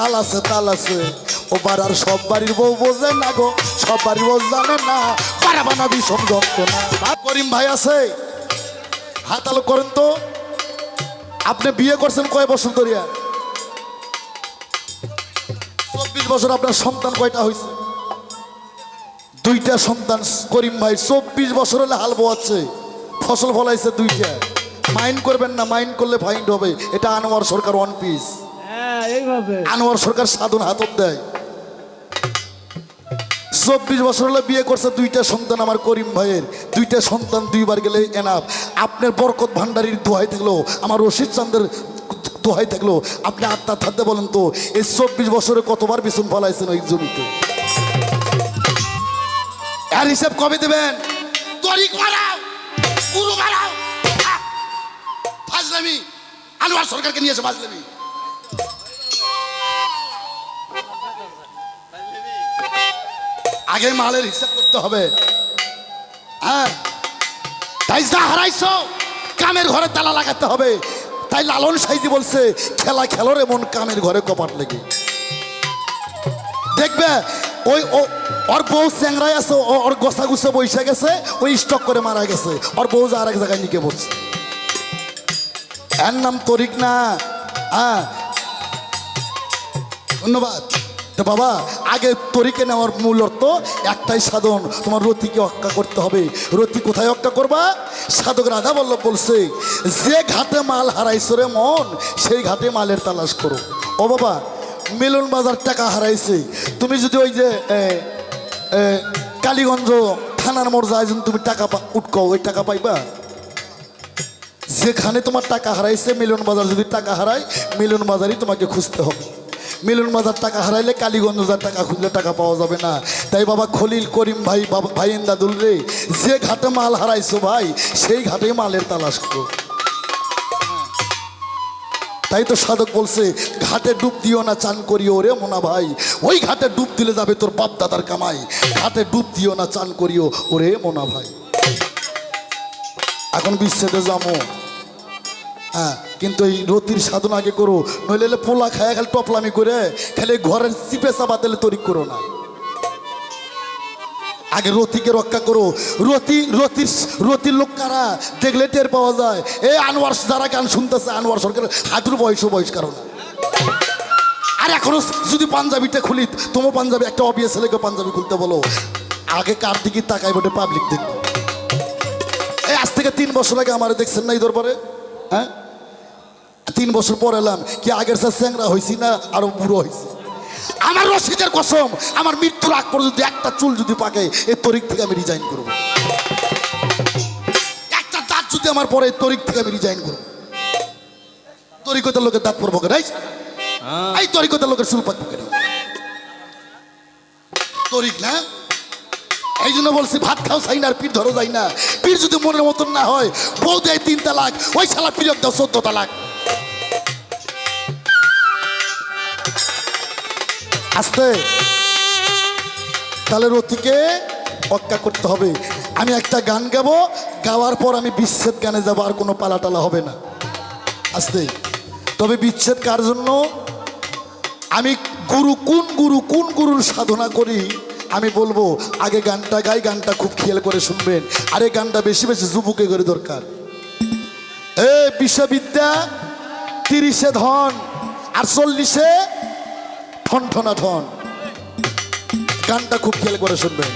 তাল আছে তাল আছে ও পাড়ার সব বাড়ির বউ বোঝে না গো, সব বাড়ির বউ জানে না। পাড়া বানা যন্ত্রণা ভাই করিম ভাই আছে? হাত আলো করেন তো। আপনি বিয়ে করছেন কয় বছর ধরিয়া চব্বিশ বছর আপনার সন্তান কয়টা হয়েছে দুইটা সন্তান, করিম ভাই। চব্বিশ বছর হলে হাল বোয়াচ্ছে। ফসল ফলাইছে দুইটা। মাইন্ড করবেন না মাইন্ড করলে ফাইন্ড হবে। এটা আনোয়ার সরকার ওয়ান পিস আনোয়ার সরকার সাধন হাতত দেয়। চব্বিশ বছর হলে বিয়ে করছে দুইটা সন্তান আমার করিম ভাইয়ের। দুইটা সন্তান দুইবার গেলে এনাফ। আপনার বরকত ভান্ডারির দোহাই থাকল, আমার রশিদ চান্দের দোহাই থাকল। আপনি আত্মা থাকতে বলেন তো, এই চব্বিশ বছরে কতবার বিছুন ফলাইছেন ওই জমিতে? আর হিসাব কবে দেবেন? আনোয়ার সরকারকে নিয়েছে ফাজলামি। আগে মালের হিসাব করতে হবে। হ্যাঁ? তাই যা কামের ঘরে তালা লাগাতে হবে। তাই লালন সাইজি বলছে খেলা খেলোর এমন কামের ঘরে কপাট লেগে। দেখবে, ওই ও- ওর বউ চ্যাংরাই আছে ওর গোসা গুছে বৈশা গেছে, ওই স্টক করে মারা গেছে। ওর বউ যে আরেক জায়গায় নিকে পড়ছে এর নাম তরিক না। হ্যাঁ? ধন্যবাদ। তো বাবা, আগে তরিকে নেওয়ার মূল অর্থ একটাই সাধন, তোমার রতিকে হক্কা করতে হবে। রতি কোথায় হক্কা করবা? সাধক রাধা বল্লভ বলছে, যে ঘাটে মাল হারাইছো রে মন, সেই ঘাটে মালের তালাশ করো। ও বাবা, মিলন বাজার টাকা হারাইছে। তুমি যদি ওই যে কালীগঞ্জ থানার মোড় যায় তুমি টাকা উটকাও, ওই টাকা পাইবা? যেখানে তোমার টাকা হারাইছে, মিলন বাজার যদি টাকা হারায়, মিলন বাজারই তোমাকে খুঁজতে হবে। মিলন বাজার টাকা হারাইলে কালীগঞ্জ যার টাকা খুঁজলে টাকা পাওয়া যাবে না। তাই বাবা খলিল করিম ভাই, বাবা ভাই দাদুল রে, যে ঘাটে মাল হারাইছো ভাই, সেই ঘাটে মালের তালাশ করো। তাই তো সাধক বলছে, ঘাটে ডুব দিও না, চান করিও রে মোনা ভাই। ওই ঘাটে ডুব দিলে যাবে তোর বাপ দাদার কামাই। ঘাটে ডুব দিও না, চান করিও ওরে মোনা ভাই। এখন বিচ্ছেদে যাব হ্যাঁ কিন্তু এই রতির সাধনা আগে করো, নইলে পোলা খায় খালি টপলামি করে, খালি ঘরের চিপে চাপা দিলে তৈরি করো না। আগে রতিকে রক্ষা করো। রতি, রতির রতির লোক কারা? দেখলে টের পাওয়া যায়। এই আনোয়ার, যারা গান শুনতেছে, আনোয়ার সরকার হাঁটুর বয়স বয়স কারণ আর এখনও যদি পাঞ্জাবিটা খুলি, তোমার পাঞ্জাবি, একটা অবিয়া ছেলেকে পাঞ্জাবি খুলতে বলো। আগে কার দিকে তাকাই বটে পাবলিক দেখবে এই আজ থেকে তিন বছর আগে আমার দেখছেন না এই দরবারে? হ্যাঁ? তিন বছর পর এলাম কি আগের স্যার চ্যাংরা হয়েছি না আরও বুড়ো হয়েছি আমার রসিদের কসম আমার মৃত্যুর আগ পর্যন্ত একটা চুল যদি পাকে এই তরিক থেকে আমি রিজাইন করব। একটা দাঁত যদি আমার পরে এই তরিক থেকে আমি রিজাইন করব। তরিকতার লোকের দাঁত পড়ব কেন? এই? এই তরিকতার লোকের চুল পাকবো কেন? তরিক না? এই জন্য বলছি ভাত খাও চাই না আর পীর ধরো যাই না। পীর যদি মনের মতন না হয় বউ দেয় তিন তালাক ওই শালা পীরক দাও চোদ্দ তালাক আসতে। তাহলে রতিকে অক্কা করতে হবে। আমি একটা গান গাবো, গাওয়ার পর আমি বিচ্ছেদ গানে যাব, আর কোনো পালাটালা হবে না। আসতে। তবে বিচ্ছেদ কার জন্য? আমি গুরু কোন গুরু, কোন গুরুর সাধনা করি? আমি বলব, আগে গানটা গাই, গানটা খুব খেয়াল করে শুনবেন। আর গানটা বেশি বেশি যুবকে করে দরকার। এ বিশ্ববিদ্যা তিরিশে ধন আর চল্লিশে ঠন গানটা খুব খেয়াল করে শুনবেন।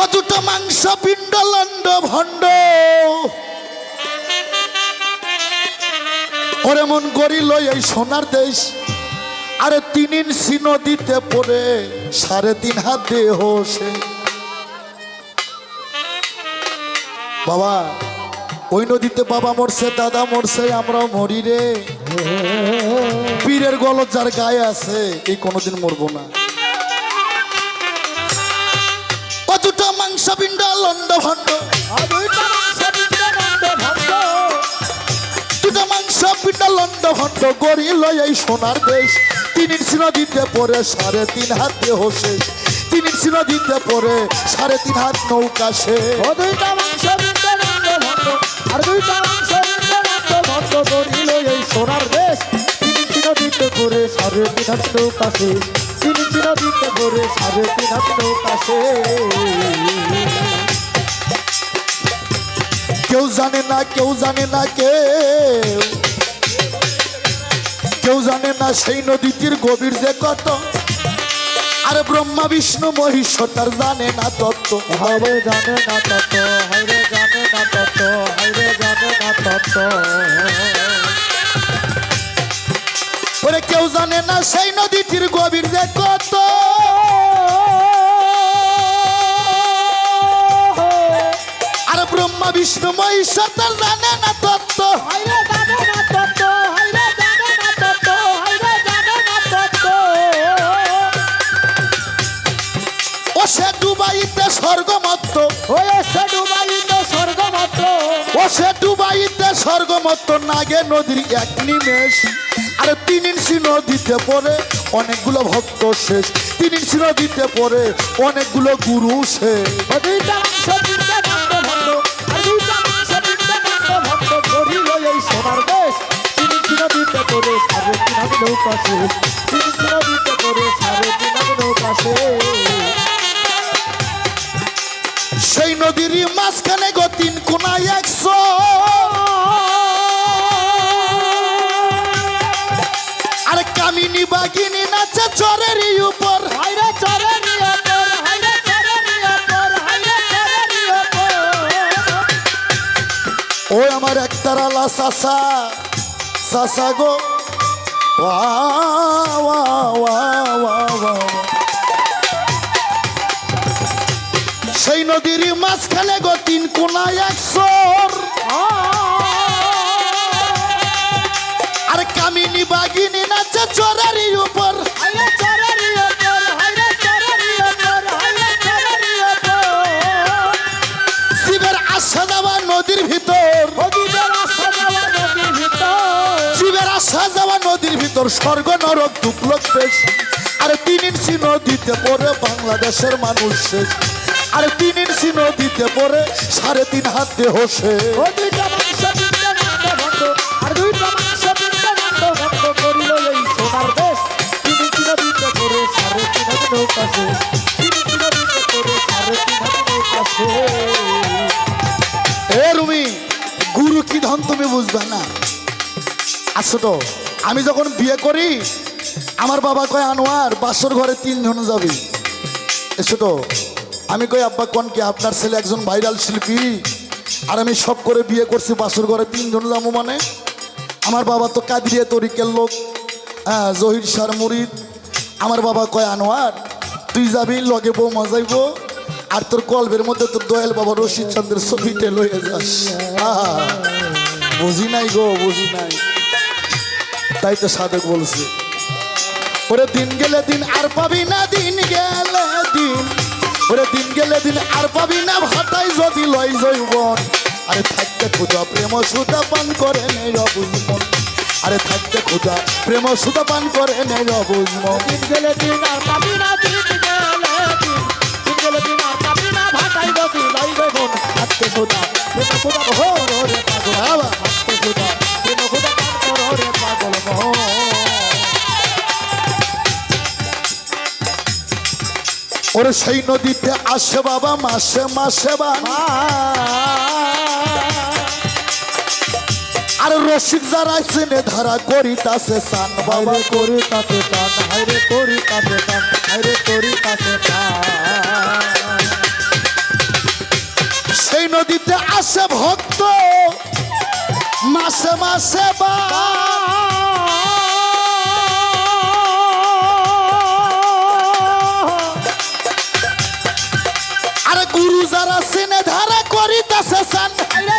ও মাংস পিণ্ড লন্ড ভণ্ড। ওরে মন গড়িল এই সোনার দেশ, আরে তিন ইঞ্চি নদীতে পড়ে, সাড়ে তিন হাত দেহ সে। বাবা, ওই নদীতে বাবা মরছে, দাদা মরছে, আমরাও মরি রে। পীরের গলত যার গায়ে আছে এই কোনোদিন মরবো না। পিণ্ড লন্ড ভণ্ড। মাংস দুটো পিণ্ড লন্ড ভণ্ড গড়িল এই সোনার দেশ। তিন ইঞ্চি নদীতে পড়ে সাড়ে তিন হাত দেহ শেষ। তিন ইঞ্চি নদীতে পড়ে সাড়ে তিন হাত নৌকা ভক্ত আর দুইটা মাংস এই সোনার দেশ। পড়ে সাড়ে তিন হাত নৌকাছে তিনটি নদীতে পড়ে সাড়ে তিন হাত নৌকাছে কেউ জানে না, কেউ জানে না কেউ কেউ জানে না সেই নদীটির গভীর যে কত। আরে ব্রহ্মা, বিষ্ণু মহিষ তার জানে না তত্ত্ব। হাইরে জানে না তত হাইরে জানে না তত হাইরে জানে না তত ওরে কেউ জানে না সেই নদীটির গভীর যে কত। আর ব্রহ্মা বিষ্ণু মহিষ তার জানে না তত্ত্ব ও সে ডুবাইতে স্বর্গমত্ত। স্বর্গ মাত্র ও সে ডুবাইতে স্বর্গমত্ত নাগে নদীর এক নিমেষ। আর তিন ইঞ্চি নদীতে পরে অনেকগুলো ভক্ত শেষ। তিন ইঞ্চি নদীতে পড়ে অনেকগুলো গুরু শেষ। সেই নদীর মাঝখানে গতিন ভক্ত ভক্ত কামিনী বাগিনী নাচে চরের উপর। হাইরে চরে নিয়ে পর হাইরে চরে নিয়ে পর হাইরে চরে নিয়ে পর ওই আমার একতারালা সাসা সাসা গো। ওয়া ওয়া ওয়া ওয়া ওয়া। সেই নদীর মাঝখানে গো তিন কোনায় একশোর আর হাইরে চরে নিয়ে পর শিবের আসা যাওয়া নদীর ভিতর। শিবের আসা যাওয়া নদীর ভিতর স্বর্গ নরক দুঃখ বেশ আর তিন ইঞ্চি নদীতে পড়ে বাংলাদেশের মানুষ শেষ। আর তিন ইঞ্চি নদীতে পড়ে সাড়ে তিন হাত দেহ শেষ। নৌকাছে গুরু কি ধন তুমি বুঝবে না? আসো তো আমি যখন বিয়ে করি, আমার বাবা কয়, আনোয়ার, বাসর ঘরে তিনজন যাবি। এসো তো আমি কই, আব্বা, কোন কি আপনার ছেলে একজন ভাইরাল শিল্পী? আর আমি সব করে বিয়ে করছি, বাসর ঘরে তিনজন যাব মানে? আমার বাবা তো কাদিরিয়া তরিকের লোক হ্যাঁ জহির সার মুরিদ আমার বাবা কয়, আনোয়ার, তুই যাবি, লগে বউ মজাইব আর তোর কলবের মধ্যে তোর দয়াল বাবা রশিদ চন্দ্রের ছবিতে লয়ে যাস। বুঝি নাই গো, বুঝি নাই। তাই তো সাধক বলছে। ওরে দিন গেলে দিন আর পাবি না, দিন গেলে দিন। ওরে দিন গেলে দিন আর পাবি না, ভাটাই যদি লয় জৈবন আরে থাকতে খুদা প্রেম সুতা পান করে নেই অবুঝমন আরে থাকতে খুদা প্রেম সুতা পান করে নেই অবুঝমন দিন গেলে দিন আর পাবি না দিন গেলে দিন। দিন গেলে দিন আর পাবি না ভাটাই নদী লাইবে বোন হাতে সোদা প্রেম খোদা হো রে পাগল বাবা। হাতে সোদা প্রেম খোদা পান করো রে পাগল ওরে সেই নদীতে আসে বাবা মাসে মাসে বান। আর রসিক যারা চেনে ধারা করিতাছে সান বাবা। করি তাতে টান হাইরে করি তাতে টান হাইরে করি তাতে সেই নদীতে আসে ভক্ত মাসে মাসে বা। আর গুরু যারা চেনে ধারা করিতাছে সান হাইরে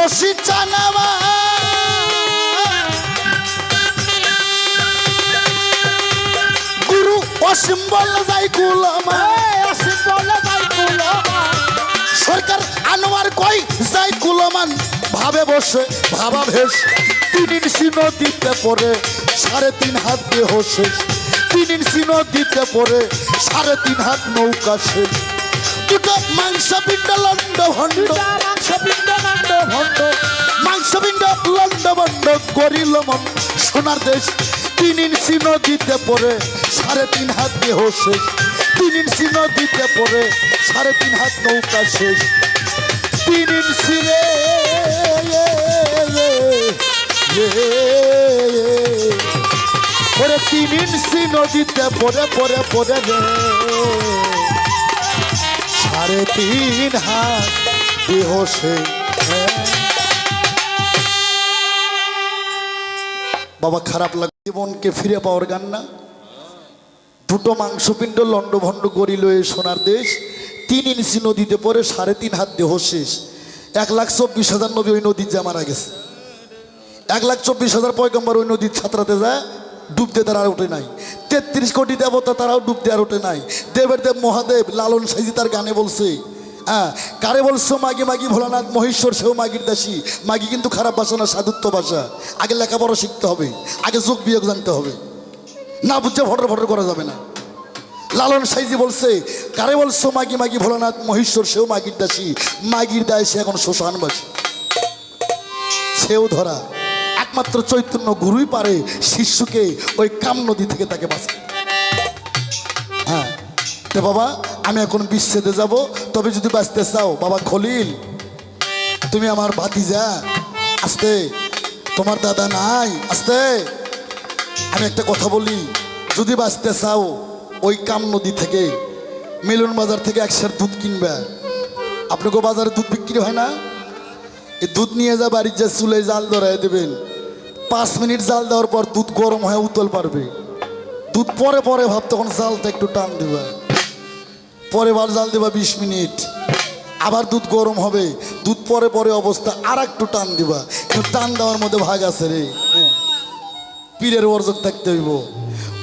রশি চানামা। গুরু অসীম বলে যাই কুলমা আসে পরে যাই না সরকার আনোয়ার কই যাই কুলমান ভাবে বসে ভাবা ভেস। তিন ইঞ্চি নদীতে পড়ে সাড়ে তিন হাত দেহ শেষ তিন ইঞ্চি নদীতে পড়ে সাড়ে তিন হাত নৌকা শেষ দুটো মাংস পিণ্ড লন্ড ভণ্ড মাংস পিণ্ড ভণ্ড মাংস পিণ্ড লন্ড ভণ্ড করিল মন। সোনার দেশ তিন ইঞ্চি নদীতে পড়ে, সাড়ে তিন হাত দেহ শেষ। তিন ইঞ্চি নদীতে পড়ে, সাড়ে তিন হাত নৌকা শেষ। তিন ইঞ্চি রে পরে তিন ইঞ্চি নদীতে পড়ে পড়ে পড়ে রে। সাড়ে তিন হাত দেহ শেষ। বাবা খারাপ লাগে জীবনকে ফিরে পাওয়ার গান না। দুটো মাংসপিণ্ড লণ্ডভণ্ড গড়িল এ সোনার দেশ, তিন ইঞ্চি নদীতে পরে সাড়ে তিন হাত দেহ শেষ। এক লাখ চব্বিশ হাজার নবী ওই নদীর যা মারা গেছে। এক লাখ চব্বিশ হাজার পয়গম্বর ওই নদীর ছাত্রাতে যায় ডুবতে তারা আর ওঠে নাই। তেত্রিশ কোটি দেবতা তারাও ডুবতে আর ওঠে নাই। দেবের দেব মহাদেব, লালন সাইজি তার গানে বলছে হ্যাঁ কারে বলছো মাগি মাগি ভোলানাথ মহেশ্বর সেও মাগির দাসী। মাগি কিন্তু খারাপ ভাষা না, সাধুত্ব ভাষা। আগে লেখাপড়া শিখতে হবে, আগে যোগ বিয়োগ জানতে হবে। না বুঝছে ভটর ভটর করা যাবে না। লালন সাইজি বলছে, কারে বলছো মাগি মাগি ভোলানাথ মহেশ্বর সেও মাগির দাসী। মাগির দায় সে এখন শ্মশানবাসী সেও ধরা। একমাত্র চৈতন্য গুরুই পারে শিষ্যকে ওই কাম নদী থেকে তাকে বাঁচা হ্যাঁ তো বাবা, আমি এখন বিচ্ছেদে যাব। তবে যদি বাঁচতে চাও, বাবা খলিল, তুমি আমার ভাতিজা। আসতে, তোমার দাদা নাই। আসতে, আমি একটা কথা বলি। যদি বাঁচতে চাও, ওই কাম নদী থেকে, মিলন বাজার থেকে একশার দুধ কিনবে। আপনাকে বাজারে দুধ বিক্রি হয় না? এই দুধ নিয়ে যা বাড়ির যা চুলে জাল ধরাই দেবেন। পাঁচ মিনিট জাল দেওয়ার পর দুধ গরম হয়ে উতল পারবে। দুধ পরে পরে ভাব, তখন জালটা একটু টান দিবা। পরে বার জাল দিবা বিশ মিনিট। আবার দুধ গরম হবে। দুধ পরে পরে অবস্থা আর একটু টান দিবা। কিন্তু টান দেওয়ার মধ্যে ভাগ আছে রে। পীরের অর্জক থাকতে হইব।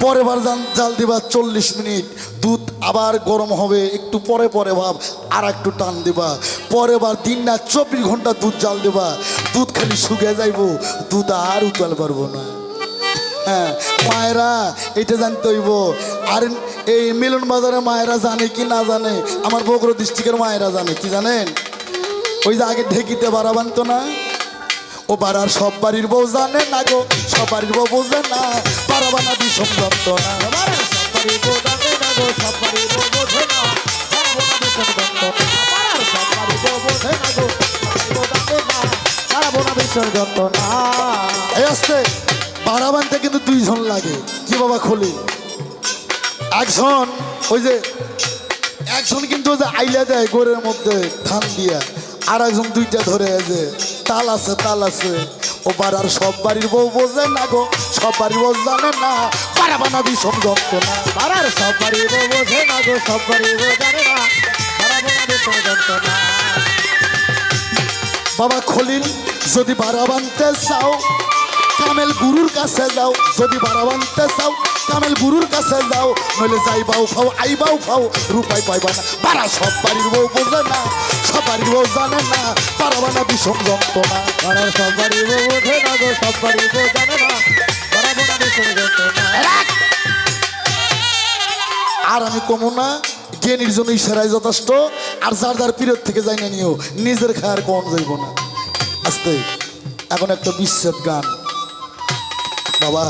পরে বার জাল দিবা চল্লিশ মিনিট। দুধ আবার গরম হবে। একটু পরে পরে ভাব আর একটু টান দিবা। পরে বার দিন না চব্বিশ ঘণ্টা দুধ জাল দিবা। দুধ খালি শুকিয়ে যাইব। দুধ আর উতাল পারব না। হ্যাঁ মায়েরা, এটা জানতে হইব। আর এই মিলন বাজারে মায়েরা জানে কি না জানে, আমার বগুড়া ডিস্ট্রিক্টের মায়েরা জানে, কি জানেন? ওই যে আগে ঢেকিতে বাড়া বানতো না? ও পাড়ার সব বাড়ির বউ জানে না গো, সব বাড়ির বউ বোঝে না পাড়া বানা বিষম যন্ত্র না। সবারই বোঝাবে না গো বোঝে না পারব না। এই আসতে। পাড়া বানতে কিন্তু দুইজন লাগে। কি বাবা খুলি? একজন ওই যে, একজন কিন্তু ওই যে আইলা দেয় গোরের মধ্যে ধান দিয়া আর একজন দুইটা ধরে যে তাল আছে তাল আছে। ও পাড়ার সব বাড়ির বউ বোঝে না গো, সব বাড়ির বউ জানে না পাড়া বানা বিষম যন্ত্রণা পাড়ার সবারই বোঝে না গো সবারই বোঝাবে না পারব না ভীষণ যন্ত্রণা বাবা খলিল, যদি বাড়া বানতে চাও কামেল গুরুর কাছে যাও যদি বাড়া বানতে চাও কামেল গুরুর কাছে যাও নইলে যাইবাও ফাও আইবাও ফাও রূপাই পাইবা না। পাড়া সব বাড়ির বউ বোঝে না সব বাড়ির বউ জানে না পারবা না বিষম যন্ত্রণা। পাড়ার সবারই বোঝে না গো সবারই বোঝাবে না পারব না ভীষণ যন্ত্রণা। আর আমি কমো না জ্ঞানীর জন্য ইশারায় যথেষ্ট আর যার যার পিরিয়ড থেকে যাই না নিও নিজের খায়ার কোন যাইব না। আস্তে এখন একটা বিচ্ছেদ গান। বাবা